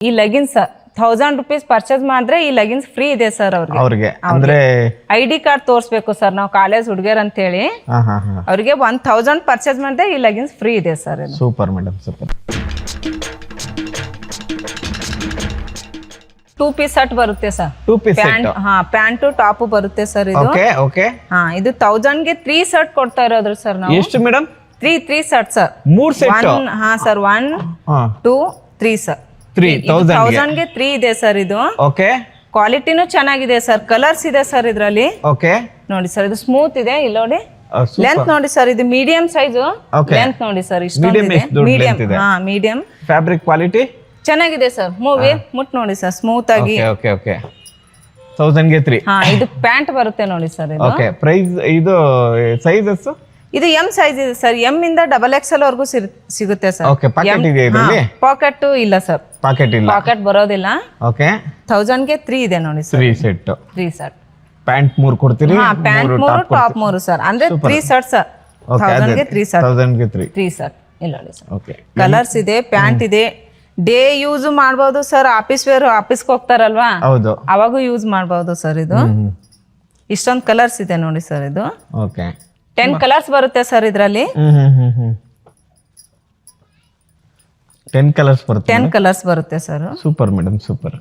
ಈ leggings thousand rupees purchase ಮಾಡಿದ್ರೆ ಈ ಲೆಗಿನ್ಸ್ ಫ್ರೀ ಇದೆ ಸರ್ ಅವ್ರಿಗೆ. ಅವ್ರಿಗೆ. ಅಂದ್ರೆ ಐ ಡಿ ಕಾರ್ಡ್ ತೋರಿಸ್ಬೇಕು ಸರ್ ನಾವು ಕಾಲೇಜ್ ಹುಡುಗಿಯರ್ ಅಂತ ಹೇಳಿ ಅವ್ರಿಗೆ ಒನ್ ಥೌಸಂಡ್ ಪರ್ಚೇಸ್ ಮಾಡಿದ್ರೆ ಈ ಲೆಗಿನ್ಸ್ ಫ್ರೀ ಇದೆ sir super madam super two piece set ಬರುತ್ತೆ ಸರ್ ಟೂ ಪೀಸ್ ಪ್ಯಾಂಟ್ ಹಾ ಪ್ಯಾಂಟು ಟಾಪ್ ಬರುತ್ತೆ ಸರ್ ಇದು. ಓಕೆ ಓಕೆ ಹಾ ಇದು thousand ಗೆ ತ್ರೀ ಶರ್ಟ್ ಕೊಡ್ತಾ ಇರೋದ್ರು ಸರ್ ನಾವು. ಎಷ್ಟು madam three three shirt sir ಮೂರ್ ಸೆಟ್ ಹಾ sir one two three sir three ತೌಸಂಡ್ಗೆ. Three ಇದೆ ಸರ್ ಇದು. ಓಕೆ ಕ್ವಾಲಿಟಿನೂ ಚೆನ್ನಾಗಿದೆ ಸರ್ ಕಲರ್ಸ್ ಇದೆ ಸರ್ ಇದರಲ್ಲಿ. ಓಕೆ ನೋಡಿ ಸರ್ ಇದು ಸ್ಮೂತ್ ಇದೆ ಇಲ್ಲಿ ನೋಡಿ. ಲೆಂತ್ ನೋಡಿ ಸರ್ ಇದು ಮೀಡಿಯಂ ಸೈಜ್. ಲೆಂತ್ ನೋಡಿ ಸರ್ ಮೀಡಿಯಂ? ಹಾ ಮೀಡಿಯಂ ಫ್ಯಾಬ್ರಿಕ್ ಕ್ವಾಲಿಟಿ ಚೆನ್ನಾಗಿದೆ ಸರ್ ಮೂವಿ ಮುಟ್ ನೋಡಿ ಸರ್ ಸ್ಮೂತ್ ಆಗಿ. ಓಕೆ ಓಕೆ ತೌಸಂಡ್ಗೆ ತ್ರೀ ಹಾ ಇದು ಪ್ಯಾಂಟ್ ಬರುತ್ತೆ ನೋಡಿ ಸರ್ ಇದು. ಓಕೆ ಪ್ರೈಸ್ ಇದು ಸೈಜಸ್ ಇದು ಎಂ ಸೈಜ್ ಇದೆ ಸರ್ ಎಂ ಇಂದ ಡಬಲ್ ಎಕ್ಸೆಲ್ ವರ್ಗೂ ಸಿಗುತ್ತೆ ಸರ್ ಓಕೆ ಪಾಕೆಟ್ ಇದೆ ಇದರಲ್ಲಿ? ಪಾಕೆಟ್ ಇಲ್ಲ ಸರ್ ಪಾಕೆಟ್ ಇಲ್ಲ. ಪಾಕೆಟ್ ಬರೋದಿಲ್ಲ. ಓಕೆ ಥೌಸಂಡ್ಗೆ ತ್ರೀ ಇದೆ ನೋಡಿ sir three set three sir pant ಮೂರು ಕೊಡ್ತೀರಿ ಹಾ ಪ್ಯಾಂಟ್ ಮೂರು ಟಾಪ್ ಮೂರು ಸರ್ ಅಂದ್ರೆ ತ್ರೀ ಸರ್ ಸರ್ಗೆ ತ್ರೀ ಸರ್ ತೌಸಂಡ್ಗೆ ತ್ರೀ ತ್ರೀ ಸರ್ ಇಲ್ಲ ನೋಡಿ ಸರ್ ಓಕೆ ಕಲರ್ಸ್ ಇದೆ ಪ್ಯಾಂಟ್ ಇದೆ. ಡೇ ಯೂಸ್ ಮಾಡ್ಬೋದು ಸರ್ ಆಫೀಸ್ ವೇರ್ ಆಫೀಸ್ಗೆ ಹೋಗ್ತಾರಲ್ವಾ? ಹೌದು. ಅವಾಗೂ ಯೂಸ್ ಮಾಡ್ಬೋದು ಸರ್ ಇದು. ಇಷ್ಟೊಂದು ಕಲರ್ಸ್ ಇದೆ ನೋಡಿ ಸರ್ ಇದು. ಓಕೆ ಟೆನ್ ಕಲರ್ಸ್ ಬರುತ್ತೆ ಸರ್ ಇದರಲ್ಲಿ. ಹ್ಮ್ ಹ್ಮ್ ಹ್ಮ್. ಟೆನ್ ಕಲರ್ಸ್ ಬರುತ್ತೆ ಟೆನ್ ಕಲರ್ಸ್ ಬರುತ್ತೆ ಸರ್ ಸೂಪರ್ ಮೇಡಮ್ ಸೂಪರ್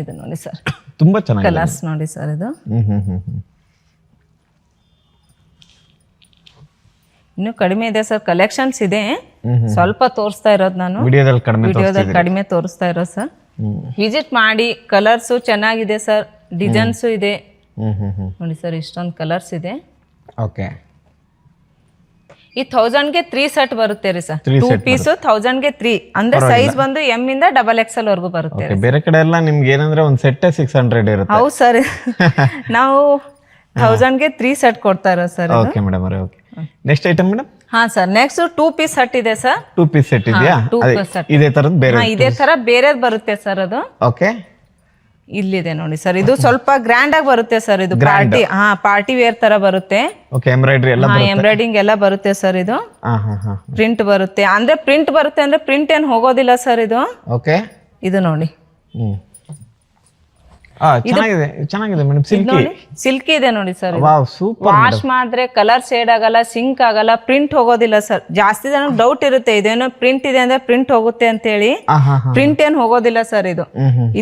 ಇದು ನೋಡಿ ಸರ್ ತುಂಬಾ ಚೆನ್ನಾಗಿದೆ. ಕಲರ್ಸ್ ನೋಡಿ ಸರ್ ಇದು. ಇನ್ನು ಕಡಿಮೆ ಇದೆ ಸರ್ ಕಲೆಕ್ಷನ್ಸ್ ಇದೆ. ಸ್ವಲ್ಪ ತೋರಿಸ್ತಾ ಇರೋದು ನಾನು. ವಿಡಿಯೋದಲ್ಲಿ ಕಡಿಮೆ ವಿಡಿಯೋದಲ್ಲಿ ಕಡಿಮೆ ತೋರಿಸ್ತಾ ಇರೋದು ಸರ್ ವಿಸಿಟ್ ಮಾಡಿ ಕಲರ್ಸು ಚೆನ್ನಾಗಿದೆ ಸರ್ ಡಿಸೈನ್ಸು ಇದೆ. ನೋಡಿ ಸರ್ ಇಷ್ಟೊಂದು ಕಲರ್ಸ್ ಇದೆ. ಓಕೆ ಈ ಥೌಸಂಡ್ಗೆ ತ್ರೀ ಸೆಟ್ ಬರುತ್ತೆ ರೀ ಸರ್ Three ಟೂ set ಥೌಸಂಡ್ಗೆ ತ್ರೀ ಅಂದ್ರೆ ಸೈಜ್ ಬಂದು ಎಂ ಇಂದ ಡಬಲ್ ಎಕ್ಸ್ ಎಲ್ ವರ್ಗೂ ಬರುತ್ತೆ ಬೇರೆ ಕಡೆ ಎಲ್ಲ ನಿಮ್ಗೆ ಏನಂದ್ರೆ ಒಂದ್ ಸೆಟ್ ಸಿಕ್ಸ್ ಹಂಡ್ರೆಡ್ ಇರುತ್ತೆ. ಹೌದು ಸರ್ ನಾವು ಥೌಸಂಡ್ಗೆ ತ್ರೀ ಸೆಟ್ ಕೊಡ್ತಾ ಇರೋ ಸರ್ ಓಕೆ ಮೇಡಮ್ ಅವರೇ ಓಕೆ ನೆಕ್ಸ್ಟ್ ಐಟಮ್ ಮೇಡಮ್ ಹಾ sir next two piece set ಇದೆ ಸರ್ ಟೂ ಪೀಸ್ ಸೆಟ್ ಇದೆಯಾ? two ಅದೇ, piece set. ಇದೇ ತರದ್ ಬೇರೆ ಹಾ ಇದೇ ತರ ಬೇರೆದ್ ಬರುತ್ತೆ ಸರ್ ಅದು. ಓಕೆ ಇಲ್ಲಿದೆ ನೋಡಿ ಸರ್. ಇದು ಸ್ವಲ್ಪ ಗ್ರ್ಯಾಂಡ್ ಆಗಿ ಬರುತ್ತೆ ಸರ್ ಇದು ಪಾರ್ಟಿ ಹಾ ಪಾರ್ಟಿ ವೇರ್ ತರ ಬರುತ್ತೆ. ಓಕೆ ಎಂಬ್ರಾಯ್ಡ್ರಿ ಎಲ್ಲ ಹಾ ಎಂಬ್ರಾಯ್ಡಿಂಗ್ ಎಲ್ಲ ಬರುತ್ತೆ ಸರ್ ಇದು. ಪ್ರಿಂಟ್ ಬರುತ್ತೆ. ಅಂದ್ರೆ ಪ್ರಿಂಟ್ ಬರುತ್ತೆ ಅಂದ್ರೆ ಪ್ರಿಂಟ್ ಏನ್ ಹೋಗೋದಿಲ್ಲ ಸರ್ ಇದು. ಓಕೆ ಇದು ನೋಡಿ. ಚೆನ್ನಾಗಿದೆ ಚೆನ್ನಾಗಿದೆ ಮೇಡಮ್ ಸಿಲ್ಕಿ ಸಿಲ್ಕಿ ಇದೆ ನೋಡಿ ಸರ್ ವಾವ್ ಸೂಪರ್ ವಾಶ್ ಮಾಡಿದ್ರೆ ಕಲರ್ ಶೇಡ್ ಆಗಲ್ಲ ಸಿಂಕ್ ಆಗಲ್ಲ ಪ್ರಿಂಟ್ ಹೋಗೋದಿಲ್ಲ ಸರ್ ಜಾಸ್ತಿ ಜನ ಡೌಟ್ ಇರುತ್ತೆ ಇದೇನೋ ಪ್ರಿಂಟ್ ಇದೆ ಅಂದ್ರೆ ಪ್ರಿಂಟ್ ಹೋಗುತ್ತೆ ಅಂತ ಹೇಳಿ ಪ್ರಿಂಟ್ ಏನ್ ಹೋಗೋದಿಲ್ಲ ಸರ್ ಇದು.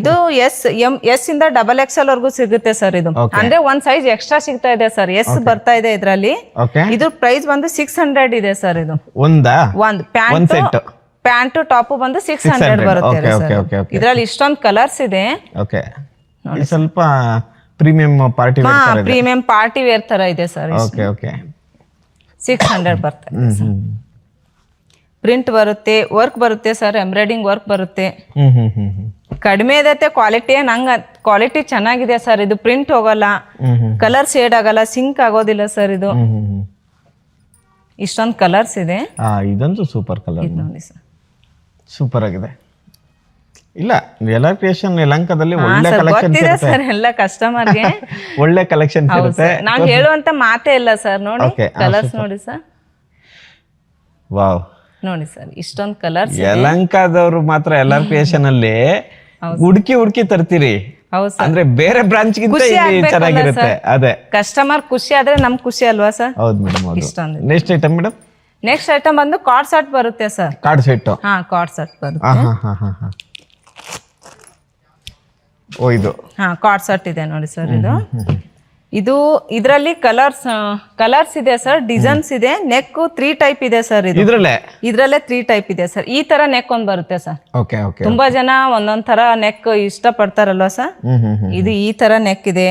ಇದು ಎಸ್ ಎಂ ಎಸ್ ಇಂದ ಡಬಲ್ ಎಕ್ಸ್ ಎಲ್ ವರ್ಗೂ ಸಿಗುತ್ತೆ ಸರ್ ಇದು. ಅಂದ್ರೆ ಒಂದ್ ಸೈಜ್ ಎಕ್ಸ್ಟ್ರಾ ಸಿಗ್ತಾ ಇದೆ ಸರ್ ಎಸ್ ಬರ್ತಾ ಇದೆ ಇದ್ರಲ್ಲಿ. ಇದು ಪ್ರೈಸ್ ಬಂದು ಸಿಕ್ಸ್ ಹಂಡ್ರೆಡ್ ಇದೆ ಸರ್ ಇದು. ಒಂದಾ? ಒಂದ್. ಪ್ಯಾಂಟ್. ಪ್ಯಾಂಟ್ ಟಾಪ್ ಬಂದು ಸಿಕ್ಸ್ ಹಂಡ್ರೆಡ್ 600. ಬರುತ್ತೆ. ಇದ್ರಲ್ಲಿ ಇಷ್ಟೊಂದು ಕಲರ್ಸ್ ಇದೆ. ಇದು ಸ್ವಲ್ಪ ಪ್ರೀಮಿಯಂ ಪಾರ್ಟಿ ಹಾ ಪ್ರೀಮಿಯಂ ಪಾರ್ಟಿ ವೇರ್ ತರ ಇದೆ sir okay okay six hundred ಬರ್ತದೆ ಪ್ರಿಂಟ್ ಬರುತ್ತೆ ವರ್ಕ್ ಬರುತ್ತೆ ಸರ್ ಎಂಬ್ರಾಯ್ಡಿಂಗ್ ವರ್ಕ್ ಬರುತ್ತೆ. ಕಡಿಮೆ ಇದತ್ತೆ ಕ್ವಾಲಿಟಿ ನಂಗ ಕ್ವಾಲಿಟಿ ಚೆನ್ನಾಗಿದೆ ಸರ್ ಇದು ಪ್ರಿಂಟ್ ಹೋಗಲ್ಲ. ಕಲರ್ ಶೇಡ್ ಆಗಲ್ಲ ಸಿಂಕ್ ಆಗೋದಿಲ್ಲ ಸರ್ ಇದು. ಇಷ್ಟೊಂದು ಕಲರ್ಸ್ ಇದೆ. ಇದಂತೂ ಸೂಪರ್ ಕಲರ್ ಇದು ನೋಡಿ ಸರ್ ಸೂಪರ್ ಆಗಿದೆ. ಇಲ್ಲ ಎಲ್ಲ ಕ್ರಿಯೇಷನ್ ಯಲಂಕದಲ್ಲಿ ಒಳ್ಳೆ ಸರ್ ಕಲೆಕ್ಷನ್ ಗೊತ್ತಿದೆ ಸರ್ ಎಲ್ಲ ಕಸ್ಟಮರ್ಗೆ ಒಳ್ಳೆ ಕಲೆಕ್ಷನ್ ಇರುತ್ತೆ ನಾನು ಹೇಳುವಂತ ಮಾತೇ ಇಲ್ಲ ಸರ್ ನೋಡಿ. Okay, ಆ, ಕಲರ್ಸ್ ನೋಡಿ ಸರ್ ವಾವ್ ನೋಡಿ ಸರ್ ಇಷ್ಟೊಂದು ಕಲರ್ಸ್ ಯಲಂಕಾದವ್ರು ಮಾತ್ರ ಕ್ರಿಯೇಷನ್ ಅಲ್ಲಿ ಹುಡುಕಿ ಹುಡುಕಿ ತರ್ತೀರಿ. ಹೌದು ಸರ್ ಅಂದ್ರೆ ಬೇರೆ ಬ್ರಾಂಚ್ ಗಿಂತ ಖುಷಿ ಇಲ್ಲಿ ಆಗ್ಬೇಕಲ್ಲ ಚೆನ್ನಾಗಿರುತ್ತೆ? ಅದೇ. ಕಸ್ಟಮರ್ ಖುಷಿ ಆದ್ರೆ ನಮ್ ಖುಷಿ ಅಲ್ವಾ ಸರ್ ಹೌದು ಮೇಡಮ್ ಹೌದು. ಇಷ್ಟೊಂದು next item madam next item ಬಂದು ಕಾರ್ಡ್ ಸೆಟ್ ಬರುತ್ತೆ ಸರ್ ಕಾರ್ಡ್ ಸೆಟ್ ಹಾ ಕಾರ್ಡ್ ಸೆಟ್ ಬರುತ್ತೆ. ಹಾ ಹಾ ಹಾ ಹಾ ಓ ಇದು. ಹಾ ಕಾರ್ಡ್ ಸೆಟ್ ಇದೆ ನೋಡಿ ಸರ್ ಇದು. ಇದು ಇದರಲ್ಲಿ ಕಲರ್ಸ್ ಕಲರ್ಸ್ ಇದೆ ಸರ್ ಡಿಸೈನ್ಸ್ ಇದೆ ನೆಕ್ ತ್ರೀ ಟೈಪ್ ಇದೆ ಸರ್ ಇದು. ಇದ್ರಲ್ಲೇ? ಇದ್ರಲ್ಲೇ ತ್ರೀ ಟೈಪ್ ಇದೆ ಸರ್ ಈ ತರ ನೆಕ್ ಒಂದ್ ಬರುತ್ತೆ ಸರ್ ಓಕೆ ಓಕೆ ತುಂಬಾ ಜನ ಒಂದೊಂದ್ ತರ ನೆಕ್ ಇಷ್ಟ ಪಡ್ತಾರಲ್ವಾ ಸರ್ ಇದು ಈ ತರ ನೆಕ್ ಇದೆ.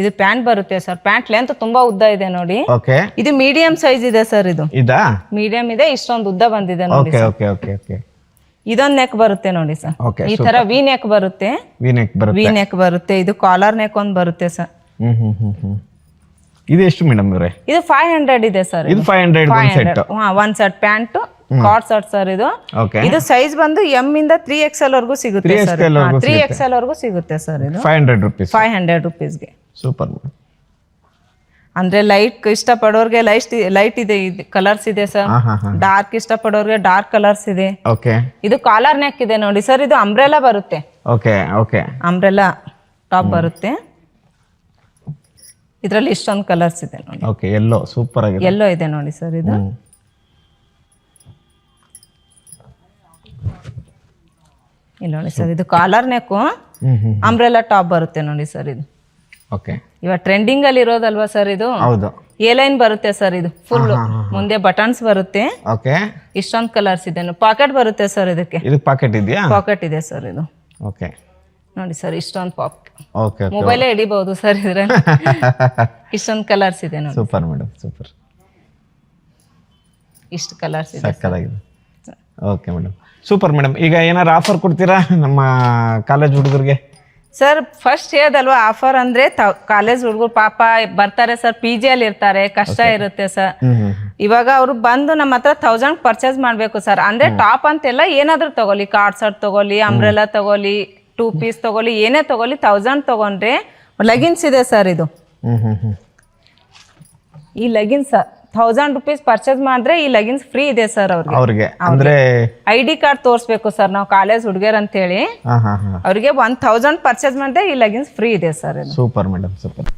ಇದು ಪ್ಯಾಂಟ್ ಬರುತ್ತೆ ಸರ್ ಪ್ಯಾಂಟ್ ಲೆಂತ್ ತುಂಬಾ ಉದ್ದ ಇದೆ ನೋಡಿ. ಓಕೆ ಇದು ಮೀಡಿಯಂ ಸೈಜ್ ಇದೆ ಸರ್ ಇದು. ಇದಾ? ಮೀಡಿಯಂ ಇದೆ ಇಷ್ಟೊಂದು ಉದ್ದ ಬಂದಿದೆ ನೋಡಿ ಓಕೆ ಓಕೆ ಓಕೆ ಓಕೆ ಇದೊಂದ್ ನೆಕ್ ಬರುತ್ತೆ ನೋಡಿ ಸರ್. ಈ ತರ ವಿ ನೆಕ್ ಬರುತ್ತೆ. ವಿ ನೆಕ್ ಬರುತ್ತೆ. ವಿ ನೆಕ್ ಬರುತ್ತೆ. ಇದು ಕಾಲರ್ ನೆಕ್ ಒಂದ್ ಬರುತ್ತೆ ಸರ್. ಹ್ಮ್ ಹ್ಮ್ ಹ್ಮ್ ಹ್ಮ್. ಇದು ಎಷ್ಟು ಮೇಡಮ್ ಇವರೇ? ಇದು ಫೈವ್ ಹಂಡ್ರೆಡ್ ಇದೆ ಸರ್ ಇದು. ಫೈವ್ ಹಂಡ್ರೆಡ್ ಫೈವ್ ಹಂಡ್ರೆಡ್ ಹಾ ಒಂದ್ set pant cord set sir ಇದು. ಓಕೆ ಇದು ಸೈಜ್ ಬಂದು ಎಂ ಇಂದ ತ್ರೀ ಎಕ್ಸೆಲ್ ವರ್ಗೂ ಸಿಗುತ್ತೆ ಸರ್. 3XL ಎಲ್ ತ್ರೀ ಎಕ್ಸೆಲ್ ವರ್ಗೂ ಸಿಗುತ್ತೆ ಸರ್ ಇದು. Five hundred rupees five hundred ರುಪೀಸ್ಗೆ super madam ಅಂದ್ರೆ ಲೈಟ್ ಇಷ್ಟಪಡೋರ್ಗೆ ಲೈಟ್ ಲೈಟ್ ಇದೆ ಕಲರ್ಸ್ ಇದೆ ಸರ್ ಡಾರ್ಕ್ ಇಷ್ಟಪಡೋರ್ಗೆ ಡಾರ್ಕ್ ಕಲರ್ಸ್ ಇದೆ. ಓಕೆ ಇದು ಕಾಲರ್ ನೆಕ್ ಇದೆ ನೋಡಿ ಸರ್ ಇದು ಅಂಬ್ರೆಲಾ ಬರುತ್ತೆ. ಓಕೆ ಓಕೆ ಅಂಬ್ರೆಲಾ ಟಾಪ್ ಬರುತ್ತೆ. ಇದರಲ್ಲಿ ಇಷ್ಟೊಂದು ಕಲರ್ಸ್ ಇದೆ ನೋಡಿ. ಓಕೆ ಎಲ್ಲೋ ಸೂಪರ್ ಆಗಿದೆ. ಎಲ್ಲೋ ಇದೆ ನೋಡಿ ಸರ್ ಇದು. ಇಲ್ಲ ನೋಡಿ ಸರ್ ಇದು ಕಾಲರ್ ನೆಕ್ ಅಂಬ್ರೆಲಾ ಟಾಪ್ ಬರುತ್ತೆ ನೋಡಿ ಸರ್ ಇದು. ಓಕೆ ಇವಾಗ ಟ್ರೆಂಡಿಂಗ್ ಅಲ್ಲಿ ಇರೋದಲ್ವಾ ಸರ್ ಇದು? ಹೌದು. ಎ ಲೈನ್ ಬರುತ್ತೆ ಸರ್ ಇದು ಫುಲ್ ಮುಂದೆ ಬಟನ್ಸ್ ಬರುತ್ತೆ. ಓಕೆ ಇಷ್ಟೊಂದು ಕಲರ್ಸ್ ಇದೆ. ಪಾಕೆಟ್ ಬರುತ್ತೆ ಸರ್ ಇದಕ್ಕೆ. ಇದಕ್ಕೆ ಪಾಕೆಟ್ ಇದೆಯಾ? ಪಾಕೆಟ್ ಇದೆ ಸರ್ ಇದು. ಓಕೆ ನೋಡಿ ಸರ್ ಇಷ್ಟೊಂದು ಪಾಪ್ ಓಕೆ ಮೊಬೈಲೇ ಹಿಡಿಬಹುದು ಸರ್ ಇದ್ರಲ್ಲಿ. ಇಷ್ಟೊಂದು ಕಲರ್ಸ್ ಇದೆ ನೋಡಿ. ಸೂಪರ್ ಮೇಡಮ್ ಸೂಪರ್ ಇಷ್ಟು ಕಲರ್ಸ್ ಇದೆ ಸಕ್ಕದಾಗಿದೆ ಓಕೆ ಮೇಡಮ್ ಸೂಪರ್ ಮೇಡಮ್ ಈಗ ಏನಾರು ಆಫರ್ ಕೊಡ್ತೀರಾ ನಮ್ಮ ಕಾಲೇಜ್ ಹುಡುಗರಿಗೆ? ಸರ್ ಫಸ್ಟ್ ಹೇಳ್ದಲ್ವಾ ಆಫರ್ ಅಂದ್ರೆ ಕಾಲೇಜ್ ಹುಡುಗರು ಪಾಪ ಬರ್ತಾರೆ ಸರ್ ಪಿ ಅಲ್ಲಿ ಇರ್ತಾರೆ ಕಷ್ಟ ಇರುತ್ತೆ ಸರ್ ಇವಾಗ ಅವ್ರು ಬಂದು ನಮ್ಮ ಹತ್ರ ತೌಸಂಡ್ ಪರ್ಚೇಸ್ ಮಾಡಬೇಕು ಸರ್ ಅಂದ್ರೆ ಟಾಪ್ ಅಂತೆಲ್ಲ ಏನಾದ್ರೂ ತಗೊಳ್ಳಿ ಕಾರ್ಡ್ ಸರ್ ತಗೊಳ್ಳಿ ಅಂಬ್ರೆಲಾ ತಗೊಳ್ಳಿ ಟೂ ಪೀಸ್ ತಗೊಳ್ಳಿ ಏನೇ ತಗೊಳ್ಳಿ ತೌಸಂಡ್ ತಗೊಂಡ್ರೆ ಲಗಿನ್ಸ್ ಇದೆ ಸರ್ ಇದು. ಈ ಲೆಗಿನ್ಸ್ ಥೌಸಂಡ್ ರುಪೀಸ್ ಪರ್ಚೇಸ್ ಮಾಡಿದ್ರೆ ಈ ಲಗಿನ್ಸ್ ಫ್ರೀ ಇದೆ ಸರ್ ಅವ್ರಿಗೆ. ಅವ್ರಿಗೆ. ಅಂದ್ರೆ ಐ ಡಿ ಕಾರ್ಡ್ ತೋರಿಸ್ಬೇಕು ಸರ್ ನಾವು ಕಾಲೇಜ್ ಹುಡುಗಿಯರ್ ಅಂತ ಹೇಳಿ ಹಾ ಹಾ. ಅವರಿಗೆ ಒನ್ ಥೌಸಂಡ್ ಪರ್ಚೇಸ್ ಮಾಡಿದ್ರೆ ಈ ಲಗಿನ್ಸ್ ಫ್ರೀ ಇದೆ ಸರ್ ಇದು. Super madam super